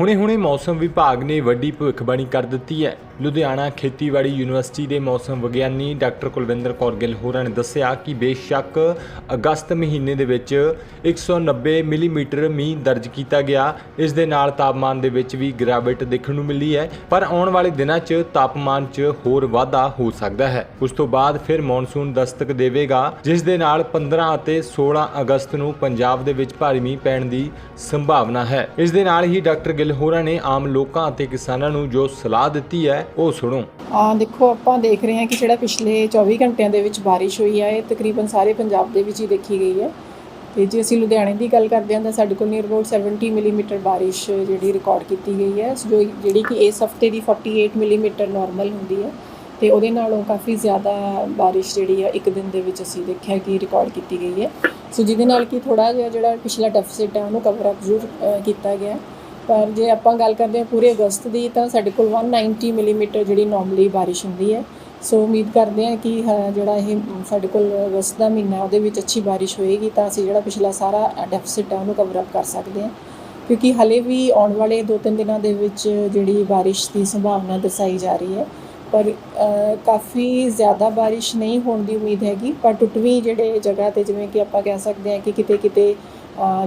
ਹੁਣੇ-ਹੁਣੇ ਮੌਸਮ ਵਿਭਾਗ ਨੇ ਵੱਡੀ ਭਵਿੱਖਬਾਣੀ ਕਰ ਦਿੱਤੀ ਹੈ। ਲੁਧਿਆਣਾ ਖੇਤੀਬਾੜੀ ਯੂਨੀਵਰਸਿਟੀ ਦੇ ਮੌਸਮ ਵਿਗਿਆਨੀ ਡਾਕਟਰ ਕੁਲਵਿੰਦਰ ਕੌਰ ਗਿੱਲ ਹੋਰਾਂ ਨੇ ਦੱਸਿਆ ਕਿ ਬੇਸ਼ੱਕ ਅਗਸਤ ਮਹੀਨੇ ਦੇ ਵਿੱਚ 190 ਮਿਲੀਮੀਟਰ ਮੀਂਹ ਦਰਜ ਕੀਤਾ ਗਿਆ। ਇਸ ਦੇ ਨਾਲ ਤਾਪਮਾਨ ਦੇ ਵਿੱਚ ਵੀ ਗਿਰਾਵਟ ਦੇਖਣ ਨੂੰ ਮਿਲੀ ਹੈ, ਪਰ ਆਉਣ ਵਾਲੇ ਦਿਨਾਂ 'ਚ ਤਾਪਮਾਨ 'ਚ ਹੋਰ ਵਾਧਾ ਹੋ ਸਕਦਾ ਹੈ। ਉਸ ਤੋਂ ਬਾਅਦ ਫਿਰ ਮੌਨਸੂਨ ਦਸਤਕ ਦੇਵੇਗਾ, ਜਿਸ ਦੇ ਨਾਲ 15 ਅਤੇ 16 ਅਗਸਤ ਨੂੰ ਪੰਜਾਬ ਦੇ ਵਿੱਚ ਭਾਰੀ ਮੀਂਹ ਪੈਣ ਦੀ ਸੰਭਾਵਨਾ ਹੈ। ਇਸ ਦੇ ਨਾਲ ਹੀ ਡਾਕਟਰ ਗਿੱਲ ਹੋਰਾਂ ਨੇ ਆਮ ਲੋਕਾਂ ਅਤੇ ਕਿਸਾਨਾਂ ਨੂੰ ਜੋ ਸਲਾਹ ਦਿੱਤੀ ਹੈ ਉਹ ਸੁਣੋ। ਆ ਦੇਖੋ, ਆਪਾਂ ਦੇਖ ਰਹੇ ਹਾਂ ਕਿ ਜਿਹੜਾ ਪਿਛਲੇ 24 ਘੰਟਿਆਂ ਦੇ ਵਿੱਚ ਬਾਰਿਸ਼ ਹੋਈ ਹੈ ਇਹ ਤਕਰੀਬਨ ਸਾਰੇ ਪੰਜਾਬ ਦੇ ਵਿੱਚ ਹੀ ਦੇਖੀ ਗਈ ਹੈ। ਤੇ ਜੇ ਅਸੀਂ ਲੁਧਿਆਣੇ ਦੀ ਗੱਲ ਕਰਦੇ ਹਾਂ, ਤਾਂ ਸਾਡੇ ਕੋਲ ਨੀਅਰ ਅਬਾਊਟ 70 ਮਿਲੀਮੀਟਰ ਬਾਰਿਸ਼ ਜਿਹੜੀ ਰਿਕਾਰਡ ਕੀਤੀ ਗਈ ਹੈ। ਜੋ ਜਿਹੜੀ ਕਿ ਇਸ ਹਫ਼ਤੇ ਦੀ 48 ਮਿਲੀਮੀਟਰ ਨਾਰਮਲ ਹੁੰਦੀ ਹੈ ਤੇ ਉਹਦੇ ਨਾਲੋਂ ਕਾਫੀ ਜ਼ਿਆਦਾ ਬਾਰਿਸ਼ ਜਿਹੜੀ ਹੈ ਇੱਕ ਦਿਨ ਦੇ ਵਿੱਚ ਅਸੀਂ ਦੇਖਿਆ ਕਿ ਰਿਕਾਰਡ ਕੀਤੀ ਗਈ ਹੈ। ਸੋ ਜਿਹਦੇ ਨਾਲ ਕਿ ਥੋੜਾ ਜਿਹਾ ਜਿਹੜਾ ਪਿਛਲਾ ਡੈਫਿਸਿਟ ਹੈ ਉਹਨੂੰ ਕਵਰ ਅਪ ਜ਼ਰੂਰ ਕੀਤਾ ਗਿਆ। ਪਰ ਜੇ ਆਪਾਂ ਗੱਲ ਕਰਦੇ ਹਾਂ ਪੂਰੇ ਅਗਸਤ ਦੀ ਤਾਂ ਸਾਡੇ ਕੋਲ 190 ਮਿਲੀਮੀਟਰ ਜਿਹੜੀ ਨਾਰਮਲੀ ਬਾਰਿਸ਼ ਹੁੰਦੀ ਹੈ। ਸੋ ਉਮੀਦ ਕਰਦੇ ਹਾਂ ਕਿ ਹਾਂ, ਜਿਹੜਾ ਇਹ ਸਾਡੇ ਕੋਲ ਅਗਸਤ ਦਾ ਮਹੀਨਾ ਉਹਦੇ ਵਿੱਚ ਅੱਛੀ ਬਾਰਿਸ਼ ਹੋਏਗੀ ਤਾਂ ਅਸੀਂ ਜਿਹੜਾ ਪਿਛਲਾ ਸਾਰਾ ਡੈਫਿਸਿਟ ਹੈ ਉਹਨੂੰ ਕਵਰ ਅਪ ਕਰ ਸਕਦੇ ਹਾਂ। ਕਿਉਂਕਿ ਹਲੇ ਵੀ ਆਉਣ ਵਾਲੇ 2-3 ਦਿਨਾਂ ਦੇ ਵਿੱਚ ਜਿਹੜੀ ਬਾਰਿਸ਼ ਦੀ ਸੰਭਾਵਨਾ ਦਰਸਾਈ ਜਾ ਰਹੀ ਹੈ। ਪਰ ਕਾਫੀ ਜ਼ਿਆਦਾ ਬਾਰਿਸ਼ ਨਹੀਂ ਹੋਣ ਦੀ ਉਮੀਦ ਹੈਗੀ ਪਰ ਟੁੱਟਵੀਂ ਜਿਹੜੇ ਜਗ੍ਹਾ ਤੇ ਜਿਵੇਂ ਕਿ ਆਪਾਂ ਕਹਿ ਸਕਦੇ ਹਾਂ ਕਿ ਕਿਤੇ ਕਿਤੇ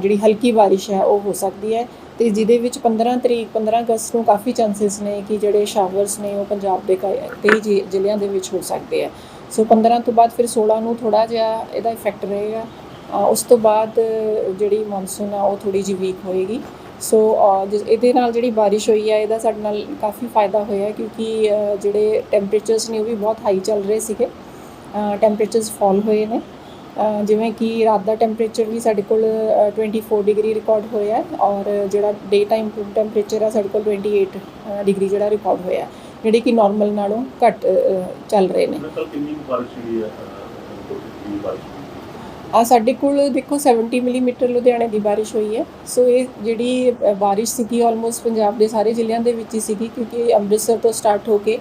ਜਿਹੜੀ ਹਲਕੀ ਬਾਰਿਸ਼ ਹੈ ਉਹ ਹੋ ਸਕਦੀ ਹੈ। ਤੇ ਜਿਹਦੇ ਵਿੱਚ 15 ਤਰੀਕ 15 ਅਗਸਤ ਨੂੰ ਕਾਫੀ ਚਾਂਸਸ ਨੇ ਕਿ ਜਿਹੜੇ ਸ਼ਾਵਰਸ ਨੇ ਉਹ ਪੰਜਾਬ ਦੇ ਕਈ ਕਈ ਜ਼ਿ- ਜ਼ਿਲ੍ਹਿਆਂ ਦੇ ਵਿੱਚ ਹੋ ਸਕਦੇ ਆ ਸੋ 15 ਤੋਂ ਬਾਅਦ ਫਿਰ 16 ਨੂੰ ਥੋੜਾ ਜਿਹਾ ਇਹਦਾ ਇਫੈਕਟ ਰਹੇਗਾ। ਉਸ ਤੋਂ ਬਾਅਦ ਜਿਹੜੀ ਮੌਨਸੂਨ ਆ ਉਹ ਥੋੜੀ ਜਿਹੀ ਵੀਕ ਹੋਏਗੀ। ਸੋ ਅ, ਇਹਦੇ ਨਾਲ ਜਿਹੜੀ ਬਾਰਿਸ਼ ਹੋਈ ਹੈ ਇਹਦਾ ਸਾਡੇ ਨਾਲ ਕਾਫੀ ਫਾਇਦਾ ਹੋਇਆ ਕਿਉਂਕਿ ਜਿਹੜੇ ਟੈਂਪਰੇਚਰਸ ਨੇ ਉਹ ਵੀ ਬਹੁਤ ਹਾਈ ਚੱਲ ਰਹੇ ਸੀਗੇ। ਟੈਂਪਰੇਚਰਸ ਫਾਲ ਹੋਏ ਨੇ। ਜਿਵੇਂ ਕਿ ਰਾਤ ਦਾ ਟੈਂਪਰੇਚਰ ਵੀ ਸਾਡੇ ਕੋਲ ਅ, 24 ਡਿਗਰੀ ਰਿਕਾਰਡ ਹੋਇਆ ਔਰ ਜਿਹੜਾ ਡੇ ਟਾਈਮ ਟੈਂਪਰੇਚਰ ਆ ਸਾਡੇ ਕੋਲ 28 ਅ, ਡਿਗਰੀ ਜਿਹੜਾ ਰਿਕਾਰਡ ਹੋਇਆ ਜਿਹੜੇ ਕਿ ਨਾਰਮਲ ਨਾਲੋਂ ਘੱਟ ਚੱਲ ਰਹੇ ਨੇ। ਮਤਲਬ ਕਿੰਨੀ ਕੁ ਬਾਰਿਸ਼ ਹੋਈ ਹੈ ਅਹ, ਕਿੰਨੀ ਬਾਰਿਸ਼ ਹੋਈ ਆ ਸਾਡੇ ਕੋਲ ਦੇਖੋ 70 ਮਿਲੀਮੀਟਰ ਲੁਧਿਆਣੇ ਦੀ ਬਾਰਿਸ਼ ਹੋਈ ਹੈ। ਸੋ ਇਹ ਜਿਹੜੀ ਬਾਰਿਸ਼ ਸੀਗੀ ਆਲਮੋਸਟ ਪੰਜਾਬ ਦੇ ਸਾਰੇ ਜ਼ਿਲ੍ਹਿਆਂ ਦੇ ਵਿੱਚ ਹੀ ਸੀਗੀ ਕਿਉਂਕਿ ਅੰਮ੍ਰਿਤਸਰ ਤੋਂ ਸਟਾਰਟ ਹੋ ਕੇ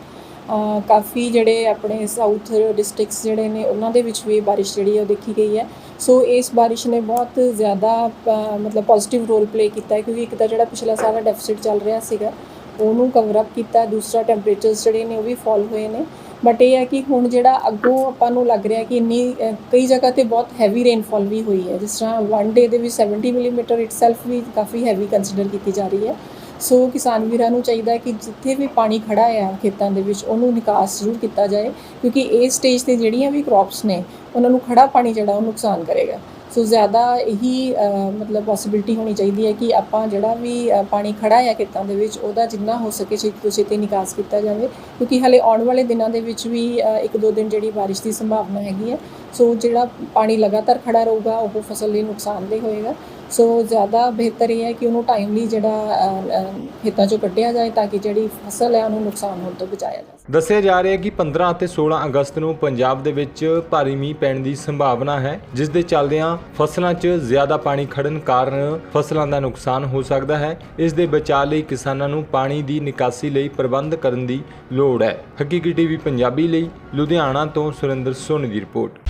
ਕਾਫੀ ਜਿਹੜੇ ਆਪਣੇ ਸਾਊਥ ਡਿਸਟ੍ਰਿਕਟਸ ਜਿਹੜੇ ਨੇ ਉਹਨਾਂ ਦੇ ਵਿੱਚ ਵੀ ਬਾਰਿਸ਼ ਜਿਹੜੀ ਹੈ ਉਹ ਦੇਖੀ ਗਈ ਹੈ। ਸੋ ਇਸ ਬਾਰਿਸ਼ ਨੇ ਬਹੁਤ ਜ਼ਿਆਦਾ ਅ, ਮਤਲਬ ਪੋਜ਼ਿਟਿਵ ਰੋਲ ਪਲੇ ਕੀਤਾ ਹੈ ਕਿਉਂਕਿ ਇੱਕ ਤਾਂ ਜਿਹੜਾ ਪਿਛਲਾ ਸਾਰਾ ਡੈਫਿਸਿਟ ਚੱਲ ਰਿਹਾ ਸੀਗਾ ਉਹਨੂੰ ਕਵਰ ਅਪ ਕੀਤਾ ਦੂਸਰਾ ਟੈਂਪਰੇਚਰਸ ਜਿਹੜੇ ਨੇ ਉਹ ਵੀ ਫਾਲ ਹੋਏ ਨੇ। ਬਟ ਇਹ ਹੈ ਕਿ ਹੁਣ ਜਿਹੜਾ ਅੱਗੋਂ ਆਪਾਂ ਨੂੰ ਲੱਗ ਰਿਹਾ ਕਿ ਇੰਨੀ ਕਈ ਜਗ੍ਹਾ ਤੇ ਬਹੁਤ ਹੈਵੀ ਰੇਨਫਾਲ ਵੀ ਹੋਈ ਹੈ ਜਿਸ ਤਰ੍ਹਾਂ ਵਨ ਡੇ ਦੇ ਵਿੱਚ 70 ਮਿਲੀਮੀਟਰ ਇਟਸੈਲਫ ਵੀ ਕਾਫੀ ਹੈਵੀ ਕੰਸੀਡਰ ਕੀਤੀ ਜਾ ਰਹੀ ਹੈ। ਸੋ ਕਿਸਾਨ ਵੀਰਾਂ ਨੂੰ ਚਾਹੀਦਾ ਹੈ ਕਿ ਜਿੱਥੇ ਵੀ ਪਾਣੀ ਖੜਾ ਆ ਖੇਤਾਂ ਦੇ ਵਿੱਚ, ਉਹਨੂੰ ਨਿਕਾਸ ਜ਼ਰੂਰ ਕੀਤਾ ਜਾਏ, ਕਿਉਂਕਿ ਇਸ ਸਟੇਜ ਤੇ ਜਿਹੜੀਆਂ ਵੀ ਕ੍ਰੌਪਸ ਨੇ, ਉਹਨਾਂ ਨੂੰ ਖੜਾ ਪਾਣੀ ਜਿਹੜਾ ਉਹ ਨੁਕਸਾਨ ਕਰੇਗਾ। ਸੋ ਜ਼ਿਆਦਾ ਇਹੀ ਮਤਲਬ ਪੋਸਿਬਿਲਿਟੀ ਹੋਣੀ ਚਾਹੀਦੀ ਹੈ ਕਿ ਆਪਾਂ ਜਿਹੜਾ ਵੀ ਪਾਣੀ ਖੜਾ ਹੈ ਖੇਤਾਂ ਦੇ ਵਿੱਚ, ਉਹਦਾ ਜਿੰਨਾ ਹੋ ਸਕੇ ਛੇਤੀ ਤੋਂ ਛੇਤੀ ਨਿਕਾਸ ਕੀਤਾ ਜਾਵੇ, ਕਿਉਂਕਿ ਹਲੇ ਆਉਣ ਵਾਲੇ ਦਿਨਾਂ ਦੇ ਵਿੱਚ ਵੀ ਇੱਕ ਦੋ ਦਿਨ ਜਿਹੜੀ ਬਾਰਿਸ਼ ਦੀ ਸੰਭਾਵਨਾ ਹੈਗੀ ਹੈ। ਸੋ ਜਿਹੜਾ ਪਾਣੀ ਲਗਾਤਾਰ ਖੜਾ ਰਹੂਗਾ, ਉਹ ਫਸਲ ਲਈ ਨੁਕਸਾਨਦੇਹ ਹੋਏਗਾ। ਸੋ ਜ਼ਿਆਦਾ ਬਿਹਤਰ ਇਹ ਹੈ ਕਿ ਉਹਨੂੰ ਟਾਈਮਲੀ ਜਿਹੜਾ ਅ, ਖੇਤਾਂ 'ਚੋਂ ਕੱਢਿਆ ਜਾਏ ਤਾਂ ਕਿ ਜਿਹੜੀ ਫਸਲ ਹੈ ਉਹਨੂੰ ਨੁਕਸਾਨ ਹੋਣ ਤੋਂ ਬਚਾਇਆ ਜਾ ਸਕੇ। ਦੱਸਿਆ ਜਾ ਰਿਹਾ ਹੈ ਕਿ 15 ਅਤੇ 16 ਅਗਸਤ ਨੂੰ ਪੰਜਾਬ ਦੇ ਵਿੱਚ ਭਾਰੀ ਮੀਂਹ ਪੈਣ ਦੀ ਸੰਭਾਵਨਾ ਹੈ ਜਿਸ ਦੇ ਚੱਲਦਿਆਂ ਫਸਲਾਂ 'ਚ ਜ਼ਿਆਦਾ ਪਾਣੀ ਖੜਨ ਕਾਰਨ ਫਸਲਾਂ ਦਾ ਨੁਕਸਾਨ ਹੋ ਸਕਦਾ ਹੈ। ਇਸ ਦੇ ਬਚਾਅ ਲਈ ਕਿਸਾਨਾਂ ਨੂੰ ਪਾਣੀ ਦੀ ਨਿਕਾਸੀ ਲਈ ਪ੍ਰਬੰਧ ਕਰਨ ਦੀ ਲੋੜ ਹੈ। ਹਕੀਕੀ ਟੀਵੀ ਪੰਜਾਬੀ ਲਈ ਲੁਧਿਆਣਾ ਤੋਂ ਸੁਰਿੰਦਰ ਸੋਨੀ ਦੀ ਰਿਪੋਰਟ।